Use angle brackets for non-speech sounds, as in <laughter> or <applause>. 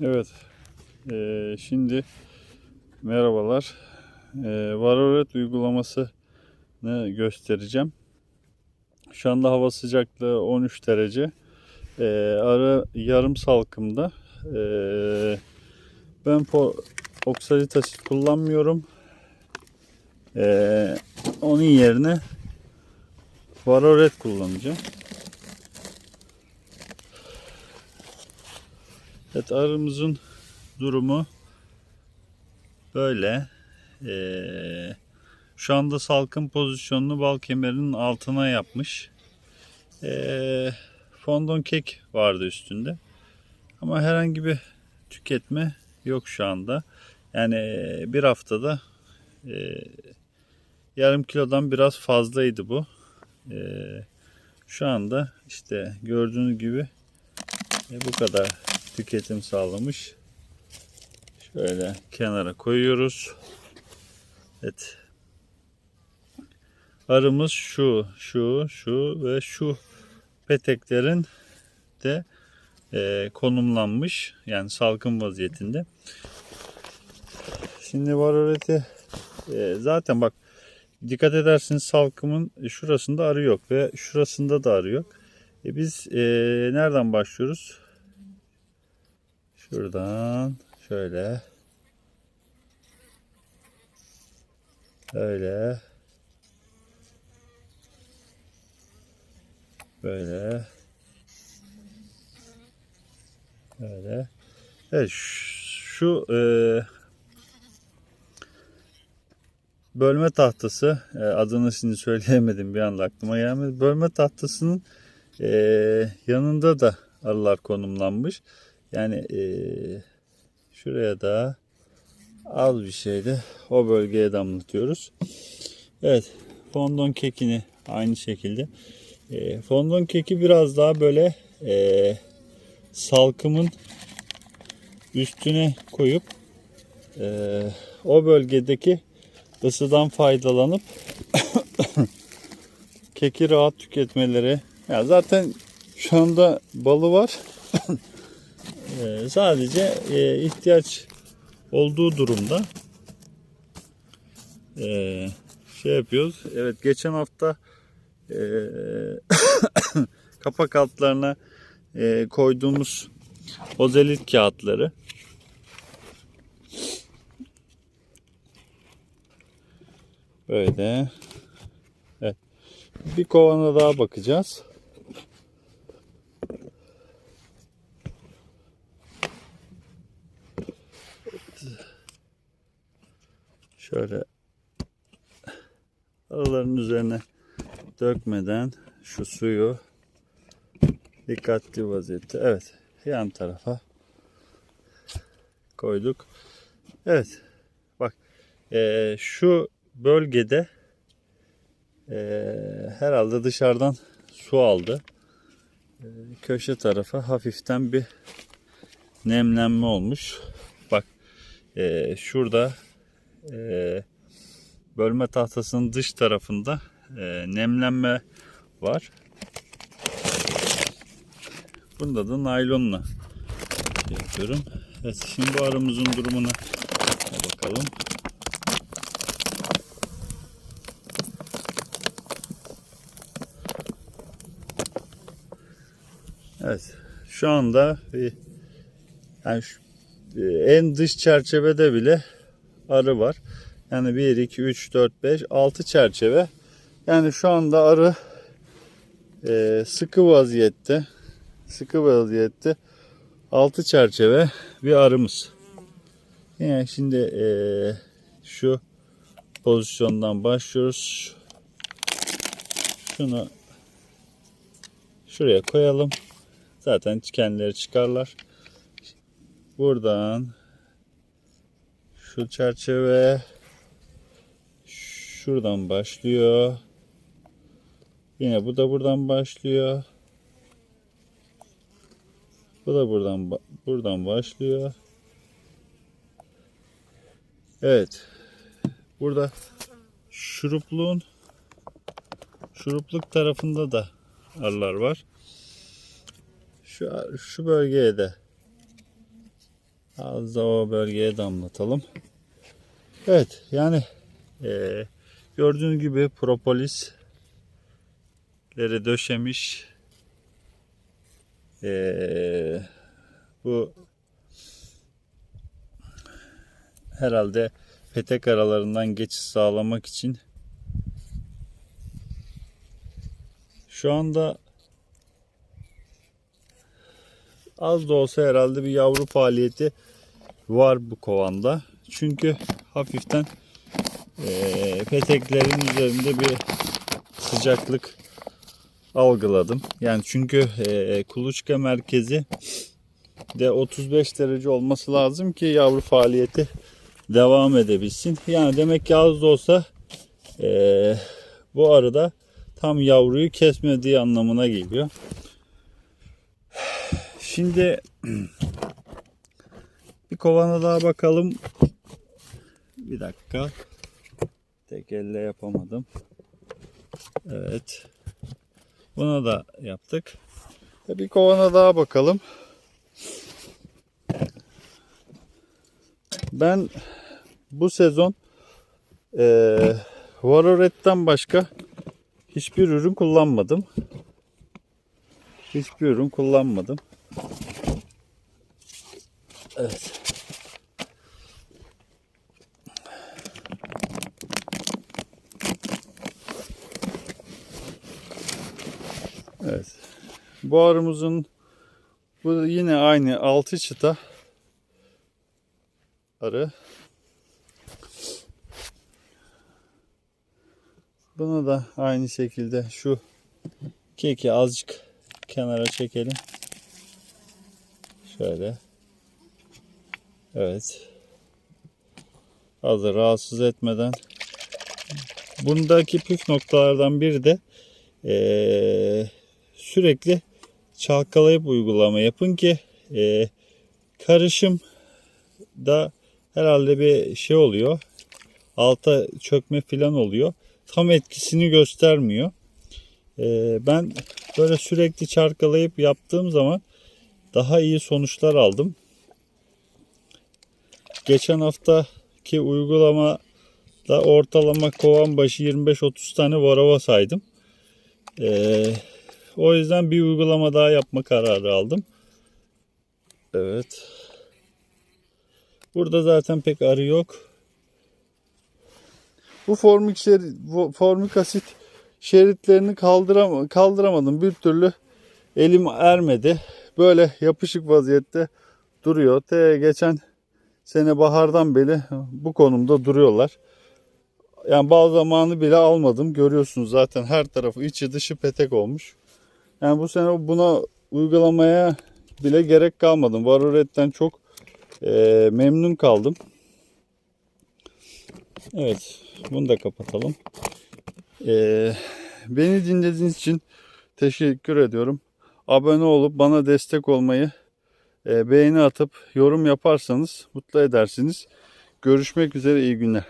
Evet. Ee, şimdi merhabalar. Ee, Varoret uygulamasını göstereceğim. Şu anda hava sıcaklığı 13 derece. Ee, arı yarım salkımda. Ee, ben oksalic asit kullanmıyorum. Ee, onun yerine Varoret kullanacağım. Evet arımızın durumu böyle. Ee, şu anda salkım pozisyonunu bal kemerinin altına yapmış. Ee, fondon kek vardı üstünde. Ama herhangi bir tüketme yok şu anda. Yani e, bir haftada e, yarım kilodan biraz fazlaydı bu. E, şu anda işte gördüğünüz gibi e, bu kadar tüketim sağlamış. Şöyle kenara koyuyoruz. Evet. Arımız şu, şu, şu ve şu peteklerin de e, konumlanmış. Yani salkım vaziyetinde. Şimdi varoleti e, zaten bak dikkat edersiniz salkımın şurasında arı yok ve şurasında da arı yok. E, biz e, nereden başlıyoruz? Şuradan şöyle. Öyle. Böyle. Böyle. Evet şu e, bölme tahtası e, adını şimdi söyleyemedim bir anda aklıma gelmedi. Bölme tahtasının e, yanında da arılar konumlanmış. Yani e, şuraya da az bir şeyde o bölgeye damlatıyoruz. Evet fondon kekini aynı şekilde. E, fondon keki biraz daha böyle e, salkımın üstüne koyup e, o bölgedeki ısıdan faydalanıp <coughs> keki rahat tüketmeleri. Ya zaten şu anda balı var. Ee, sadece e, ihtiyaç olduğu durumda e, şey yapıyoruz. Evet geçen hafta e, <coughs> kapak altlarına koyduğumuz ozelit kağıtları böyle evet. bir kovana daha bakacağız. Şöyle araların üzerine dökmeden şu suyu dikkatli vaziyette evet yan tarafa koyduk. Evet bak eee, şu bölgede eee, herhalde dışarıdan su aldı. Eee, köşe tarafa hafiften bir nemlenme olmuş. Bak eee, şurada e, bölme tahtasının dış tarafında e, nemlenme var. Bunda da naylonla yapıyorum. Evet, şimdi bu aramızın durumuna bakalım. Evet, şu anda yani şu, e, en dış çerçevede bile arı var. Yani 1, 2, 3, 4, 5, 6 çerçeve. Yani şu anda arı e, sıkı vaziyette. Sıkı vaziyette 6 çerçeve bir arımız. Yani şimdi e, şu pozisyondan başlıyoruz. Şunu şuraya koyalım. Zaten kendileri çıkarlar. Buradan şu çerçeve şuradan başlıyor. Yine bu da buradan başlıyor. Bu da buradan buradan başlıyor. Evet. Burada şurupluğun şurupluk tarafında da arılar var. Şu şu bölgeye de Az da o bölgeye damlatalım. Evet yani eee gördüğünüz gibi propolisleri döşemiş. Eee, bu herhalde petek aralarından geçiş sağlamak için şu anda az da olsa herhalde bir yavru faaliyeti var bu kovanda. Çünkü hafiften eee, peteklerin üzerinde bir sıcaklık algıladım. Yani çünkü eee, kuluçka merkezi de 35 derece olması lazım ki yavru faaliyeti devam edebilsin. Yani demek ki az da olsa eee, bu arada tam yavruyu kesmediği anlamına geliyor. Şimdi bir kovana daha bakalım. Bir dakika. Tek elle yapamadım. Evet. Buna da yaptık. E, Bir kovana daha bakalım. Ben bu sezon eee Varoret'ten başka hiçbir ürün kullanmadım. Hiçbir ürün kullanmadım. Evet. Evet. Bu arımızın bu yine aynı altı çıta arı. Bunu da aynı şekilde şu keki azıcık kenara çekelim. Şöyle. Evet. Fazla rahatsız etmeden. Bundaki püf noktalardan biri de eee, sürekli çalkalayıp uygulama yapın ki eee, karışım da herhalde bir şey oluyor. Alta çökme falan oluyor. Tam etkisini göstermiyor. Eee, ben böyle sürekli çarkalayıp yaptığım zaman daha iyi sonuçlar aldım. Geçen haftaki uygulamada ortalama kovan başı 25-30 tane varava saydım. Ee, o yüzden bir uygulama daha yapma kararı aldım. Evet. Burada zaten pek arı yok. Bu formik, formik asit şeritlerini kaldıram kaldıramadım. Bir türlü elim ermedi. Böyle yapışık vaziyette duruyor. Te geçen sene bahardan beri bu konumda duruyorlar. Yani bazı zamanı bile almadım. Görüyorsunuz zaten her tarafı içi dışı petek olmuş. Yani bu sene buna uygulamaya bile gerek kalmadım. Varoret'ten çok eee, memnun kaldım. Evet. Bunu da kapatalım. Eee, beni dinlediğiniz için teşekkür ediyorum. Abone olup bana destek olmayı e, beğeni atıp yorum yaparsanız mutlu edersiniz. Görüşmek üzere iyi günler.